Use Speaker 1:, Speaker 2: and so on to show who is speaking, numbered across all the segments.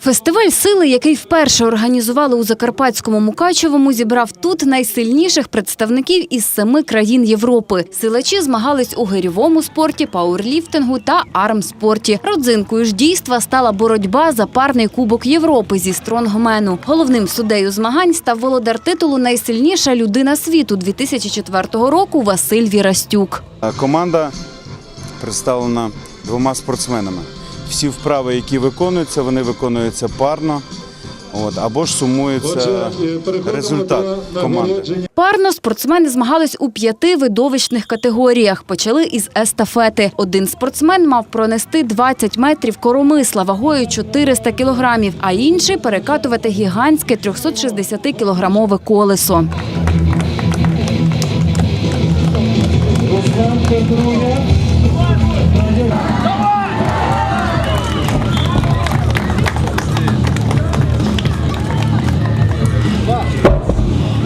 Speaker 1: Фестиваль сили, який вперше організували у Закарпатському Мукачевому, зібрав тут найсильніших представників із семи країн Європи. Силачі змагались у гирьовому спорті, пауерліфтингу та армспорті. Родзинкою ж дійства стала боротьба за парний кубок Європи зі стронгмену. Головним суддею змагань став володар титулу Найсильніша людина світу 2004 року Василь Вірастюк.
Speaker 2: Команда представлена двома спортсменами. Всі вправи, які виконуються, вони виконуються парно. От, або ж сумується результат команди.
Speaker 1: Парно спортсмени змагались у п'яти видовищних категоріях. Почали із естафети. Один спортсмен мав пронести 20 метрів коромисла вагою 400 кілограмів, а інший перекатувати гігантське 360-кілограмове колесо.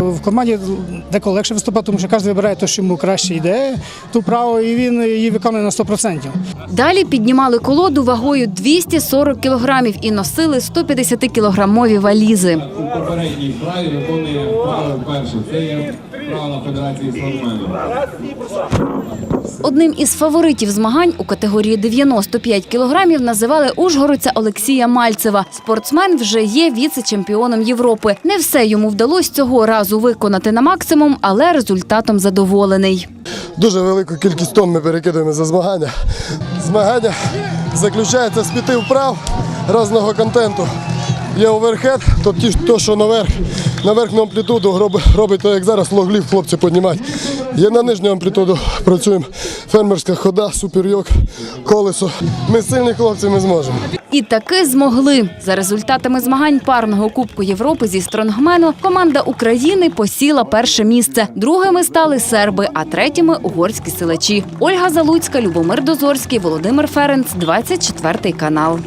Speaker 3: В команді деколи легше виступати, тому що кожен вибирає те, що йому краще йде, ту право, і він її виконує на 100%.
Speaker 1: Далі піднімали колоду вагою 240 кілограмів і носили 150-кілограмові валізи.
Speaker 4: У попередній вправі виконує право перше. Це є вправа Федерації слонгмену.
Speaker 1: Одним із фаворитів змагань у категорії 95 кілограмів називали ужгородця Олексія Мальцева. Спортсмен вже є віце-чемпіоном Європи. Не все йому вдалося цього разу виконати на максимум, але результатом задоволений.
Speaker 5: Дуже велику кількість тонн ми перекидаємо за змагання. Змагання заключається з п'яти вправ різного контенту. Є оверхед, то ті, то, що наверх, на верхню амплітуду робить то, як зараз логлів хлопці піднімають. Є на нижню амплітуду, працюємо фермерська хода, суперйок, колесо. Ми сильні хлопці, ми зможемо.
Speaker 1: І таки змогли. За результатами змагань парного Кубку Європи зі стронгмену команда України посіла перше місце. Другими стали серби, а третіми угорські силачі. Ольга Залуцька, Любомир Дозорський, Володимир Ференц, 24 канал.